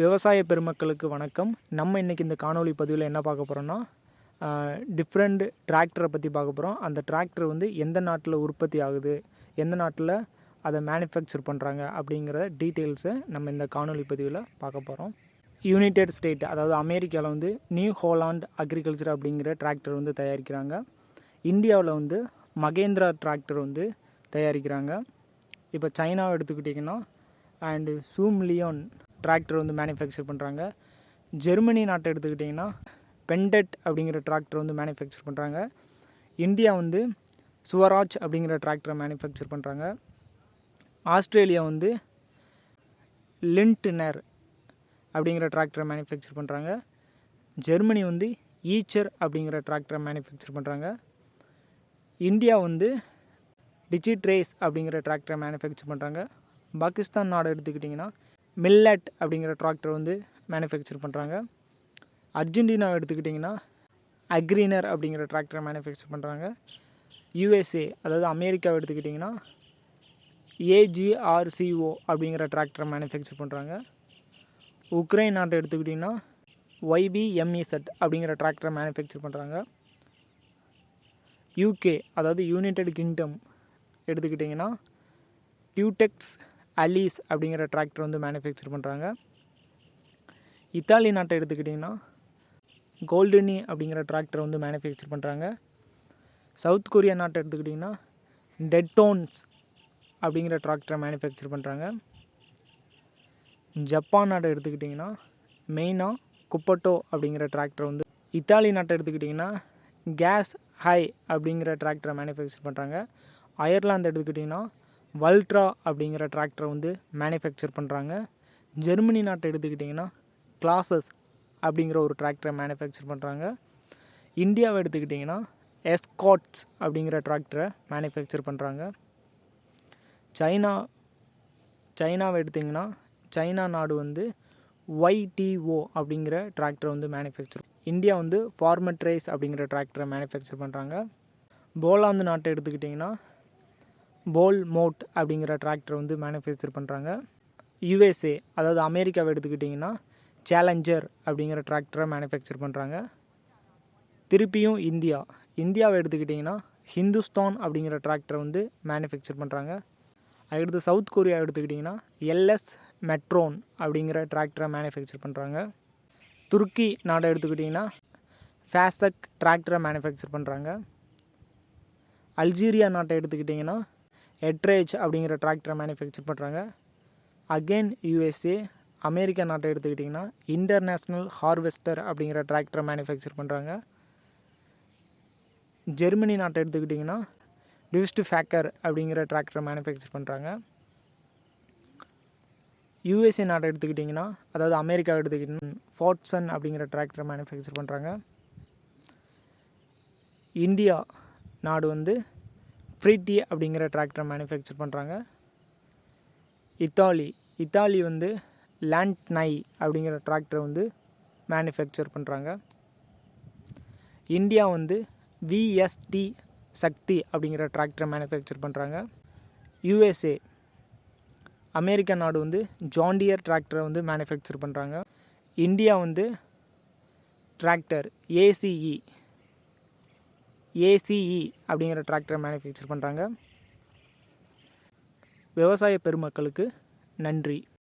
விவசாய பெருமக்களுக்கு வணக்கம். நம்ம இன்றைக்கி இந்த காணொலி பதிவில் என்ன பார்க்க போகிறோன்னா டிஃப்ரெண்ட் டிராக்டரை பற்றி பார்க்க போகிறோம் அந்த டிராக்டர் வந்து எந்த நாட்டில் உற்பத்தி ஆகுது எந்த நாட்டில் அதை மேனுஃபேக்சர் பண்ணுறாங்க அப்படிங்கிற டீட்டெயில்ஸை நம்ம இந்த காணொலி பதிவில் பார்க்க போகிறோம் யுனைடெட் ஸ்டேட் அதாவது அமெரிக்காவில் வந்து நியூ ஹோலாண்ட் அக்ரிகல்ச்சர் அப்படிங்கிற டிராக்டர் வந்து தயாரிக்கிறாங்க. இந்தியாவில் வந்து மகேந்திரா டிராக்டர் வந்து தயாரிக்கிறாங்க. இப்போ சைனாவை எடுத்துக்கிட்டிங்கன்னா அண்டு சூம் லியோன் டிராக்டர் வந்து மேனுஃபேக்சர் பண்ணுறாங்க ஜெர்மனி நாட்டை எடுத்துக்கிட்டிங்கன்னா பெண்டட் அப்படிங்கிற டிராக்டர் வந்து மேனுஃபேக்சர் பண்ணுறாங்க இந்தியா வந்து சுவராஜ் அப்படிங்கிற டிராக்டரை மேனுஃபேக்சர் பண்ணுறாங்க ஆஸ்திரேலியா வந்து லிண்ட்னர் அப்படிங்கிற டிராக்டரை மேனுஃபேக்சர் பண்ணுறாங்க ஜெர்மனி வந்து ஈச்சர் அப்படிங்கிற டிராக்டரை மேனுஃபேக்சர் பண்ணுறாங்க இந்தியா வந்து டிஜிட்ரேஸ் அப்படிங்கிற டிராக்டரை மேனுஃபேக்சர் பண்ணுறாங்க பாகிஸ்தான் நாடு எடுத்துக்கிட்டிங்கன்னா மில்லட் அப்படிங்கிற டிராக்டர் வந்து மேனுஃபேக்சர் பண்ணுறாங்க அர்ஜென்டினா எடுத்துக்கிட்டிங்கன்னா அக்ரீனர் அப்படிங்கிற டிராக்டரை மேனுஃபேக்சர் பண்ணுறாங்க யூஎஸ்ஏ அதாவது அமெரிக்காவை எடுத்துக்கிட்டிங்கன்னா ஏஜிஆர்சிஓ அப்படிங்கிற டிராக்டரை மேனுஃபேக்சர் பண்ணுறாங்க உக்ரைன் நாட்டை எடுத்துக்கிட்டிங்கன்னா ஒய்பிஎம்இசட் அப்படிங்கிற டிராக்டரை மேனுஃபேக்சர் பண்ணுறாங்க யூகே அதாவது யுனைடெட் கிங்டம் எடுத்துக்கிட்டிங்கன்னா டியூடெக்ஸ் அலீஸ் அப்படிங்கிற டிராக்டர் வந்து மேனுஃபேக்சர் பண்ணுறாங்க இத்தாலி நாட்டை எடுத்துக்கிட்டிங்கன்னா கோல்டனி அப்படிங்கிற டிராக்டர் வந்து மேனுஃபேக்சர் பண்ணுறாங்க சவுத் கொரியா நாட்டை எடுத்துக்கிட்டிங்கன்னா டெட்டோன்ஸ் அப்படிங்கிற டிராக்டரை மேனுஃபேக்சர் பண்ணுறாங்க ஜப்பான் நாட்டை எடுத்துக்கிட்டிங்கன்னா மெயினாக குப்பட்டோ அப்படிங்கிற டிராக்டர் வந்து இத்தாலி நாட்டை எடுத்துக்கிட்டிங்கன்னா கேஸ் ஹை அப்படிங்கிற டிராக்டரை மேனுஃபேக்சர் பண்ணுறாங்க அயர்லாந்து எடுத்துக்கிட்டிங்கன்னா வல்ட்ரா அப்படிங்கிற டிராக்டரை வந்து மேனுஃபேக்சர் பண்ணுறாங்க ஜெர்மனி நாட்டை எடுத்துக்கிட்டிங்கன்னா கிளாஸஸ் அப்படிங்கிற ஒரு டிராக்டரை மேனுஃபேக்சர் பண்ணுறாங்க இந்தியாவை எடுத்துக்கிட்டிங்கன்னா எஸ்காட்ஸ் அப்படிங்கிற டிராக்டரை மேனுஃபேக்சர் பண்ணுறாங்க சைனா சைனாவை எடுத்திங்கன்னா சைனா நாடு வந்து ஒய்டிஓ அப்படிங்கிற டிராக்டரை வந்து மேனுஃபேக்சர் இந்தியா வந்து ஃபார்மட்ரைஸ் அப்படிங்கிற டிராக்டரை மேனுஃபேக்சர் பண்ணுறாங்க போலாந்து நாட்டை எடுத்துக்கிட்டிங்கன்னா போல் மோட் அப்படிங்கிற டிராக்டர் வந்து மேனுஃபேக்சர் பண்ணுறாங்க யுஎஸ்ஏ அதாவது அமெரிக்காவை எடுத்துக்கிட்டிங்கன்னா சேலஞ்சர் அப்படிங்கிற டிராக்டரை மேனுஃபேக்சர் பண்ணுறாங்க திருப்பியும் இந்தியா. இந்தியாவை எடுத்துக்கிட்டிங்கன்னா ஹிந்துஸ்தான் அப்படிங்கிற டிராக்டரை வந்து மேனுஃபேக்சர் பண்ணுறாங்க அடுத்து சவுத் கொரியா எடுத்துக்கிட்டிங்கன்னா எல்எஸ் மெட்ரோன் அப்படிங்கிற டிராக்டரை மேனுஃபேக்சர் பண்ணுறாங்க துருக்கி நாடை எடுத்துக்கிட்டிங்கன்னா ஃபேசக் டிராக்டரை மேனுஃபேக்சர் பண்ணுறாங்க அல்ஜீரியா நாட்டை எடுத்துக்கிட்டிங்கன்னா எட்ரேஜ் அப்படிங்கிற டிராக்டரை மேனுஃபேக்சர் பண்ணுறாங்க அகெயின் யூஎஸ்ஏ அமெரிக்கா நாட்டை எடுத்துக்கிட்டிங்கன்னா இன்டர்நேஷ்னல் ஹார்வெஸ்டர் அப்படிங்கிற டிராக்டரை மேனுஃபேக்சர் பண்ணுறாங்க ஜெர்மனி நாட்டை எடுத்துக்கிட்டிங்கன்னா டிவிஸ்ட் ஃபேக்கர் அப்படிங்கிற டிராக்டரை மேனுஃபேக்சர் பண்ணுறாங்க யூஎஸ்ஏ நாட்டை எடுத்துக்கிட்டிங்கன்னா அதாவது அமெரிக்கா எடுத்துக்கிட்டிங்கன்னா ஃபாட்சன் அப்படிங்கிற டிராக்டரை மேனுஃபேக்சர் பண்ணுறாங்க இந்தியா நாடு வந்து ஃப்ரீட்டி அப்படிங்கிற டிராக்டரை மேனுஃபேக்சர் பண்ணுறாங்க இத்தாலி இத்தாலி வந்து லேண்ட் நை அப்படிங்கிற டிராக்டரை வந்து மேனுஃபேக்சர் பண்ணுறாங்க இந்தியா வந்து விஎஸ்டி சக்தி அப்படிங்கிற டிராக்டரை மேனுஃபேக்சர் பண்ணுறாங்க யூஎஸ்ஏ அமெரிக்கா நாடு வந்து ஜாண்டியர் டிராக்டரை வந்து மேனுஃபேக்சர் பண்ணுறாங்க இந்தியா வந்து டிராக்டர் ஏசிஇ ஏசிஇ அப்படிங்கிற டிராக்டரை மேனுஃபேக்சர் பண்ணுறாங்க விவசாய பெருமக்களுக்கு நன்றி.